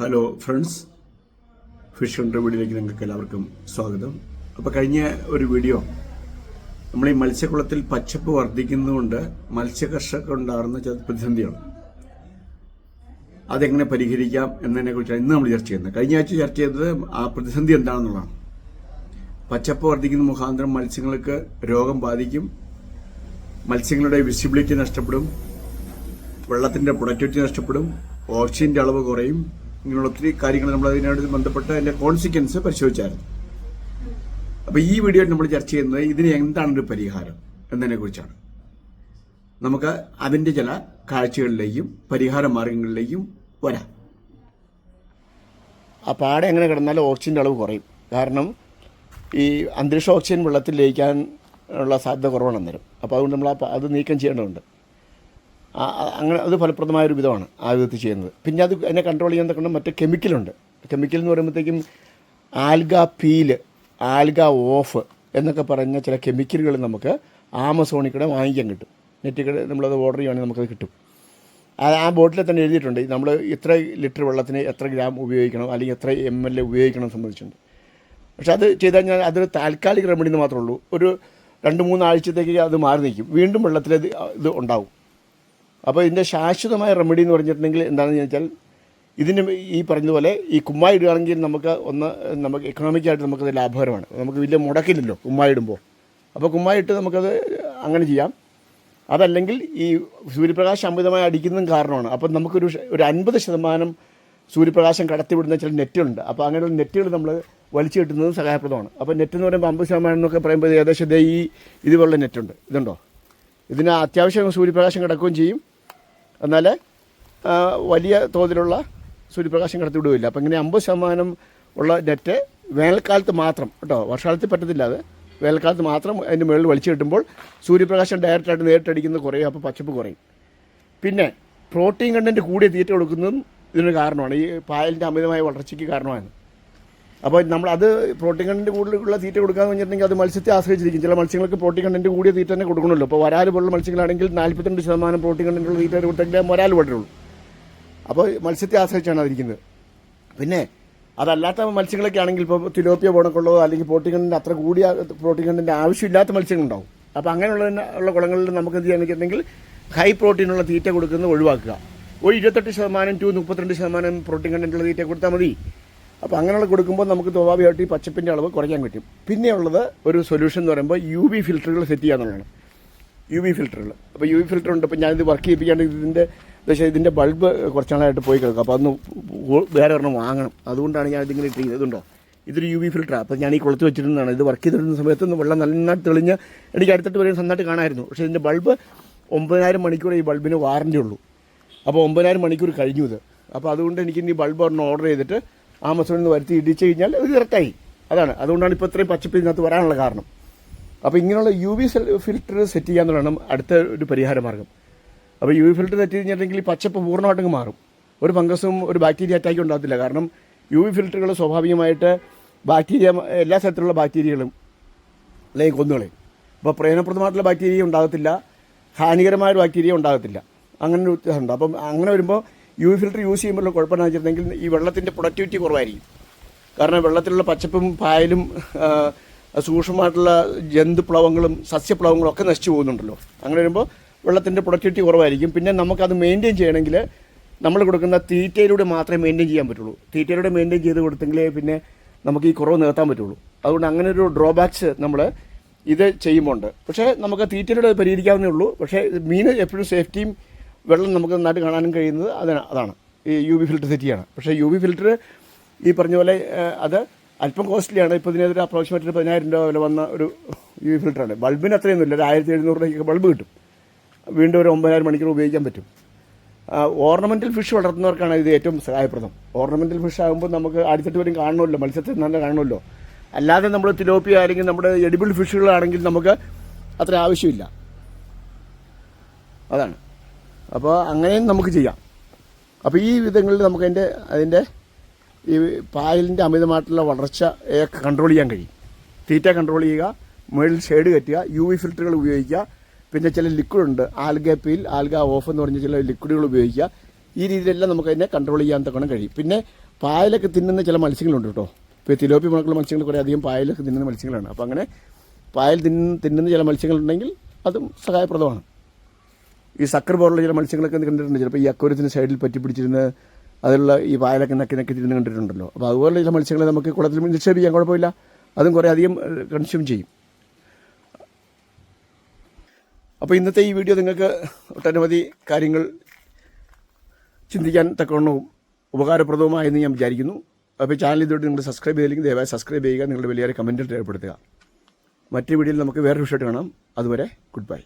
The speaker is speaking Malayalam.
ഹലോ ഫ്രണ്ട്സ് ഫിഷ് കണ്ടർ വീഡിയോയിലേക്ക് നിങ്ങൾക്ക് എല്ലാവർക്കും സ്വാഗതം. അപ്പോൾ കഴിഞ്ഞ ഒരു വീഡിയോ നമ്മൾ ഈ മത്സ്യക്കുളത്തിൽ പച്ചപ്പ് വർദ്ധിക്കുന്നതുകൊണ്ട് മത്സ്യകർഷകർക്ക് ഉണ്ടാകുന്ന ചില പ്രതിസന്ധിയാണ് അതെങ്ങനെ പരിഹരിക്കാം എന്നതിനെ കുറിച്ചാണ് ഇന്ന് നമ്മൾ ചർച്ച ചെയ്യുന്നത്. കഴിഞ്ഞ ആഴ്ച ചർച്ച ചെയ്തത് ആ പ്രതിസന്ധി എന്താണെന്നുള്ളതാണ്. പച്ചപ്പ് വർദ്ധിക്കുന്ന മുഖാന്തരം മത്സ്യങ്ങൾക്ക് രോഗം ബാധിക്കും മത്സ്യങ്ങളുടെ വിസിബിലിറ്റി നഷ്ടപ്പെടും വെള്ളത്തിന്റെ പ്രൊഡക്ടിവിറ്റി നഷ്ടപ്പെടും ഓക്സിജന്റെ അളവ് കുറയും ഇങ്ങനെയുള്ള ഒത്തിരി കാര്യങ്ങൾ നമ്മൾ അതിനോട് ബന്ധപ്പെട്ട് അതിന്റെ കോൺസിക്വൻസ് പരിശോധിച്ചായിരുന്നു. അപ്പൊ ഈ വീഡിയോ നമ്മൾ ചർച്ച ചെയ്യുന്നത് ഇതിന് എന്താണ് ഒരു പരിഹാരം എന്നതിനെ കുറിച്ചാണ് നമുക്ക് അതിന്റെ ചില കാഴ്ചകളിലേക്കും പരിഹാര മാർഗങ്ങളിലേക്കും വരാം. ആ പാടെ എങ്ങനെ കിടന്നാലും ഓക്സിജന്റെ അളവ് കുറയും. കാരണം ഈ അന്തരീക്ഷ ഓക്സിജൻ വെള്ളത്തിൽ ലയിക്കാൻ ഉള്ള സാധ്യത കുറവാണ് അന്നേരം അപ്പോൾ അതുകൊണ്ട് നമ്മൾ അത് നീക്കം ചെയ്യേണ്ടതുണ്ട്. അങ്ങനെ അത് ഫലപ്രദമായൊരു വിധമാണ് ആ വിധത്തിൽ ചെയ്യുന്നത്. പിന്നെ അത് അതിനെ കൺട്രോൾ ചെയ്യാൻ തക്കണം മറ്റേ കെമിക്കലുണ്ട് കെമിക്കൽ എന്ന് പറയുമ്പോഴത്തേക്കും ആൽഗ പീൽ ആൽഗ ഓഫ് എന്നൊക്കെ പറഞ്ഞ ചില കെമിക്കലുകൾ നമുക്ക് ആമസോണിൽ കൂടെ വാങ്ങിക്കാൻ കിട്ടും. നെറ്റിൽ കൂടെ നമ്മളത് ഓർഡർ ചെയ്യുകയാണെങ്കിൽ നമുക്കത് കിട്ടും. ആ ബോട്ടിൽ തന്നെ എഴുതിയിട്ടുണ്ട്. നമ്മൾ ഇത്ര ലിറ്റർ വെള്ളത്തിന് എത്ര ഗ്രാം ഉപയോഗിക്കണം അല്ലെങ്കിൽ എത്ര എം എൽ എ ഉപയോഗിക്കണം സംബന്ധിച്ചിട്ടുണ്ട്. പക്ഷെ അത് ചെയ്ത് കഴിഞ്ഞാൽ അതൊരു താൽക്കാലിക റെമഡി എന്ന് മാത്രമേ ഉള്ളൂ. ഒരു രണ്ട് മൂന്ന് ആഴ്ചത്തേക്ക് അത് മാറി നിൽക്കും. വീണ്ടും വെള്ളത്തിൽ ഇത് ഉണ്ടാവും. അപ്പോൾ ഇതിന്റെ ശാശ്വതമായ റെമഡി എന്ന് പറഞ്ഞിട്ടുണ്ടെങ്കിൽ എന്താണെന്ന് ചോദിച്ചാൽ ഇതിന് ഈ പറഞ്ഞതുപോലെ ഈ കുമ്മായി ഇടുകയാണെങ്കിൽ നമുക്ക് ഒന്ന് നമുക്ക് എക്കണോമിക്കായിട്ട് നമുക്കത് ലാഭകരമാണ്. നമുക്ക് വലിയ മുടക്കില്ലല്ലോ കുമ്മായി ഇടുമ്പോൾ അപ്പോൾ കുമ്മായി ഇട്ട് നമുക്കത് അങ്ങനെ ചെയ്യാം. അതല്ലെങ്കിൽ ഈ സൂര്യപ്രകാശം അമിതമായി അടിക്കുന്നതും കാരണമാണ്. അപ്പം നമുക്കൊരു ഒരു അൻപത് ശതമാനം സൂര്യപ്രകാശം കടത്തിവിടുന്ന ചില നെറ്റുണ്ട്. അപ്പോൾ അങ്ങനെയുള്ള നെറ്റുകൾ നമ്മൾ വലിച്ചു കിട്ടുന്നതും സഹായപ്രദമാണ്. അപ്പോൾ നെറ്റ് എന്ന് പറയുമ്പോൾ അമ്പത് ശതമാനം എന്നൊക്കെ പറയുമ്പോൾ ഏകദേശം ഈ ഇതുപോലുള്ള നെറ്റുണ്ട്. ഇതുണ്ടോ? ഇതിന് അത്യാവശ്യം സൂര്യപ്രകാശം കിടക്കുകയും ചെയ്യും. എന്നാൽ വലിയ തോതിലുള്ള സൂര്യപ്രകാശം കടത്തിവിടുകയില്ല. അപ്പോൾ ഇങ്ങനെ അമ്പത് ശതമാനം ഉള്ള നെറ്റ് വേനൽക്കാലത്ത് മാത്രം കേട്ടോ വർഷകാലത്ത് പറ്റത്തില്ല അത്. വേനൽക്കാലത്ത് മാത്രം അതിന്റെ മുകളിൽ വലിച്ചു കിട്ടുമ്പോൾ സൂര്യപ്രകാശം ഡയറക്റ്റായിട്ട് നേരിട്ടടിക്കുന്നത് കുറയും അപ്പോൾ പച്ചപ്പ് കുറയും. പിന്നെ പ്രോട്ടീൻ കണ്ടന്റ് കൂടിയ തീറ്റ കൊടുക്കുന്നതും ഇതിനൊരു കാരണമാണ്. ഈ പായലിന്റെ അമിതമായ വളർച്ചയ്ക്ക് കാരണമാണ് അപ്പോൾ നമ്മൾ അത് പ്രോട്ടീൻ കണ്ടന്റ് കൂടുതലുള്ള തീറ്റ കൊടുക്കാന്ന് പറഞ്ഞിട്ടുണ്ടെങ്കിൽ അത് മത്സ്യത്തെ ആശ്രയിച്ചിരിക്കും. ചില മത്സ്യങ്ങൾക്ക് പ്രോട്ടീൻ കണ്ടന്റ് കൂടിയ തീറ്റ തന്നെ കൊടുക്കണമല്ലോ. അപ്പോൾ വരാൽ പോലുള്ള മത്സ്യങ്ങളാണെങ്കിൽ നാൽപ്പത്തിരണ്ട് ശതമാനം പ്രോട്ടീൻ കണ്ടന്റുള്ള തീറ്റ കൊടുത്തെങ്കിലേ വരാൽ വളരുള്ളൂ അപ്പോൾ മത്സ്യത്തെ ആശ്രയിച്ചാണ് അതിരിക്കുന്നത്. പിന്നെ അതല്ലാത്ത മത്സ്യങ്ങളൊക്കെ ആണെങ്കിൽ ഇപ്പോൾ തിലോപ്പിയ പോണക്കുള്ളതോ അല്ലെങ്കിൽ പ്രോട്ടീൻ കണ്ടന്റ് അത്ര കൂടിയ പ്രോട്ടീൻ കണ്ടന്റ് ആവശ്യമില്ലാത്ത മത്സ്യങ്ങളുണ്ടാവും. അപ്പോൾ അങ്ങനെയുള്ള ഉള്ള കുളങ്ങളിൽ നമുക്ക് എന്ത് ചെയ്യാൻ വെച്ചിട്ടുണ്ടെങ്കിൽ ഹൈ പ്രോട്ടീനുള്ള തീറ്റ കൊടുക്കുന്നത് ഒഴിവാക്കുക. ഒരു ഇരുപത്തെട്ട് ശതമാനം ടു മുപ്പത്തിരണ്ട് ശതമാനം പ്രോട്ടീൻ കണ്ടന്റുള്ള തീറ്റ കൊടുത്താൽ മതി. അപ്പോൾ അങ്ങനെയുള്ള കൊടുക്കുമ്പോൾ നമുക്ക് സ്വാഭാവികമായിട്ട് ഈ പച്ചപ്പിന്റെ അളവ് കുറയ്ക്കാൻ പറ്റും. പിന്നെയുള്ളത് ഒരു സൊല്യൂഷൻ എന്ന് പറയുമ്പോൾ യു വി ഫിൽറ്ററുകൾ സെറ്റ് ചെയ്യാന്നുള്ളതാണ് യു വി ഫിൽറ്ററുകൾ അപ്പോൾ യു വി ഫിൽറ്റർ ഉണ്ട്. അപ്പോൾ ഞാനിത് വർക്ക് ചെയ്യിപ്പിക്കാണ്ട് ഇതിന്റെ പക്ഷേ ഇതിന്റെ ബൾബ് കുറച്ച് നാളായിട്ട് പോയി കിടക്കും. അപ്പോൾ അതൊന്ന് വേറെ ഒരെണ്ണം വാങ്ങണം. അതുകൊണ്ടാണ് ഞാൻ ഇതിങ്ങനെ ഇട്ട് ഇതുണ്ടോ? ഇതൊരു യു വി ഫിൽറ്ററാണ് അപ്പോൾ ഞാൻ ഈ കുളത്ത് വെച്ചിരുന്നതാണ്. ഇത് വർക്ക് ചെയ്തിരുന്ന സമയത്ത് ഒന്ന് വെള്ളം നന്നായിട്ട് തെളിഞ്ഞ് എനിക്ക് അടുത്തിട്ട് വരെ നന്നായിട്ട് കാണാമായിരുന്നു പക്ഷേ ഇതിന്റെ ബൾബ് ഒമ്പതിനായിരം മണിക്കൂർ ഈ ബൾബിന് വാറന്റി ഉള്ളൂ. അപ്പോൾ ഒമ്പതിനായിരം മണിക്കൂർ കഴിഞ്ഞു ഇത്. അപ്പോൾ അതുകൊണ്ട് എനിക്ക് ഇനി ബൾബ് ഒരെണ്ണം ഓർഡർ ചെയ്തിട്ട് ആമസോണിൽ നിന്ന് വരുത്തി ഇടിച്ചു കഴിഞ്ഞാൽ ഇത് ഇറക്കായി അതാണ്. അതുകൊണ്ടാണ് ഇപ്പോൾ ഇത്രയും പച്ചപ്പ് ഇതിനകത്ത് വരാനുള്ള കാരണം. അപ്പോൾ ഇങ്ങനെയുള്ള യു വി ഫിൽറ്റർ സെറ്റ് ചെയ്യാന്നുള്ളതാണ് അടുത്ത ഒരു പരിഹാര മാർഗം. അപ്പോൾ യു വി ഫിൽറ്റർ സെറ്റ് ചെയ്തിട്ടുണ്ടെങ്കിൽ ഈ പച്ചപ്പ് പൂർണമായിട്ടും മാറും. ഒരു ഫംഗസും ഒരു ബാക്ടീരിയ അറ്റാക്കും ഉണ്ടാകത്തില്ല. കാരണം യു വി ഫിൽറ്ററുകൾ സ്വാഭാവികമായിട്ട് ബാക്ടീരിയ എല്ലാ തരത്തിലുള്ള ബാക്ടീരിയകളും അല്ലെങ്കിൽ കൊന്നുകളയും. അപ്പോൾ പ്രയോജനപ്രദമായിട്ടുള്ള ബാക്ടീരിയ ഉണ്ടാകത്തില്ല. ഹാനികരമായ ബാക്ടീരിയ ഉണ്ടാകത്തില്ല. അങ്ങനെ ഒരു വ്യത്യാസമുണ്ട് അപ്പം അങ്ങനെ വരുമ്പോൾ യു ഫിൽറ്റർ യൂസ് ചെയ്യുമ്പോൾ കുഴപ്പമെന്ന് വെച്ചിട്ടുണ്ടെങ്കിൽ ഈ വെള്ളത്തിന്റെ പ്രൊഡക്ടിവിറ്റി കുറവായിരിക്കും. കാരണം വെള്ളത്തിലുള്ള പച്ചപ്പും പായലും സൂക്ഷ്മമായിട്ടുള്ള ജന്തുപ്ലവങ്ങളും സസ്യപ്ലവങ്ങളും ഒക്കെ നശിച്ചു പോകുന്നുണ്ടല്ലോ. അങ്ങനെ വരുമ്പോൾ വെള്ളത്തിന്റെ പ്രൊഡക്ടിവിറ്റി കുറവായിരിക്കും. പിന്നെ നമുക്കത് മെയിന്റെയിൻ ചെയ്യണമെങ്കിൽ നമ്മൾ കൊടുക്കുന്ന തീറ്റയിലൂടെ മാത്രമേ മെയിന്റെയിൻ ചെയ്യാൻ പറ്റുള്ളൂ. തീറ്റയിലൂടെ മെയിന്റെയിൻ ചെയ്ത് കൊടുത്തെങ്കിലേ പിന്നെ നമുക്ക് ഈ കുറവ് നികത്താൻ പറ്റുള്ളൂ. അതുകൊണ്ട് അങ്ങനെ ഒരു ഡ്രോബാക്സ് നമ്മൾ ഇത് ചെയ്യുമ്പോൾ പക്ഷേ നമുക്ക് തീറ്റയിലൂടെ പരിഹരിക്കാവുന്നേ ഉള്ളൂ. പക്ഷേ മീൻ എപ്പോഴും സേഫ്റ്റിയും വെള്ളം നമുക്ക് നന്നായിട്ട് കാണാനും കഴിയുന്നത് അതിന് അതാണ്. ഈ യു വി ഫിൽറ്റർ സെറ്റിയാണ് പക്ഷേ യു വി ഫിൽറ്റർ ഈ പറഞ്ഞ പോലെ അത് അല്പം കോസ്റ്റ്ലിയാണ് ഇപ്പോൾ ഇതിനെതിരെ അപ്രോക്സിമേറ്റ് പതിനായിരം രൂപ വില വന്ന ഒരു യു വി ഫിൽറ്ററാണ് ബൾബിന് അത്രയൊന്നുമില്ല. ഒരു ആയിരത്തി എഴുന്നൂറ് രൂപയ്ക്ക് ബൾബ് കിട്ടും. വീണ്ടും ഒരു ഒമ്പതിനായിരം മണിക്കൂർ ഉപയോഗിക്കാൻ പറ്റും. ഓർണമെന്റൽ ഫിഷ് വളർത്തുന്നവർക്കാണ് ഇത് ഏറ്റവും സഹായപ്രദം. ഓർണമെന്റൽ ഫിഷ് ആകുമ്പോൾ നമുക്ക് അടിത്തട്ട് വരും കാണണമല്ലോ മത്സ്യത്തിൽ നല്ല കാണണമല്ലോ അല്ലാതെ നമ്മൾ തിലോപ്പിയ അല്ലെങ്കിൽ നമ്മുടെ എഡിബിൾ ഫിഷുകളാണെങ്കിൽ നമുക്ക് അത്ര ആവശ്യമില്ല. അതാണ്. അപ്പോൾ അങ്ങനെയും നമുക്ക് ചെയ്യാം. അപ്പോൾ ഈ വിധങ്ങളിൽ നമുക്ക് അതിന്റെ അതിന്റെ ഈ പായലിന്റെ അമിതമായിട്ടുള്ള വളർച്ചയെ കൺട്രോൾ ചെയ്യാൻ കഴിയും. തീറ്റ കൺട്രോൾ ചെയ്യുക മുകളിൽ ഷെയ്ഡ് കെട്ടുക യു വി ഫിൽറ്ററുകൾ ഉപയോഗിക്കുക പിന്നെ ചില ലിക്വിഡ് ഉണ്ട് ആൽഗ പീൽ ആൽഗ ഓഫ് എന്ന് പറഞ്ഞ ചില ലിക്വിഡുകൾ ഉപയോഗിക്കുക. ഈ രീതിയിലെല്ലാം നമുക്ക് അതിനെ കൺട്രോൾ ചെയ്യാൻ തക്കണം കഴിയും. പിന്നെ പായലൊക്കെ തിന്നുന്ന ചില മത്സ്യങ്ങളുണ്ട് കേട്ടോ. ഇപ്പോൾ തിലോപ്പി മുളക്കുള്ള മത്സ്യങ്ങൾ കുറേ അധികം പായലൊക്കെ തിന്നുന്ന മത്സ്യങ്ങളാണ്. അപ്പോൾ അങ്ങനെ പായൽ തിന്ന് തിന്നുന്ന ചില മത്സ്യങ്ങളുണ്ടെങ്കിൽ അതും സഹായപ്രദമാണ്. ഈ സക്കർ പോലുള്ള ചില മത്സ്യങ്ങളൊക്കെ കണ്ടിട്ടുണ്ട്. ചിലപ്പോൾ ഈ അക്വരത്തിന് സൈഡിൽ പറ്റി പിടിച്ചിരുന്ന് അതിലുള്ള ഈ പായലൊക്കെ നക്കി നക്കി തിരുന്ന് കണ്ടിട്ടുണ്ടല്ലോ. അപ്പോൾ അതുപോലെ ചില മത്സ്യങ്ങളെ നമുക്ക് കുളത്തിൽ നിക്ഷേപിക്കാൻ കുഴപ്പമില്ല. അതും കുറേ അധികം കൺസ്യൂം ചെയ്യും. അപ്പോൾ ഇന്നത്തെ ഈ വീഡിയോ നിങ്ങൾക്ക് ഒട്ടനവധി കാര്യങ്ങൾ ചിന്തിക്കാൻ തക്കവണ്ണവും ഉപകാരപ്രദവുമായെന്ന് ഞാൻ വിചാരിക്കുന്നു. അപ്പോൾ ചാനൽ ഇതുവരെ നിങ്ങൾ സബ്സ്ക്രൈബ് ചെയ്തില്ലെങ്കിൽ ദയവായി സബ്സ്ക്രൈബ് ചെയ്യുക. നിങ്ങളുടെ വലിയ കമന്റിൽ രേഖപ്പെടുത്തുക. മറ്റു വീഡിയോയിൽ നമുക്ക് വേറൊരു വിഷയമായിട്ട് കാണാം. അതുവരെ ഗുഡ് ബൈ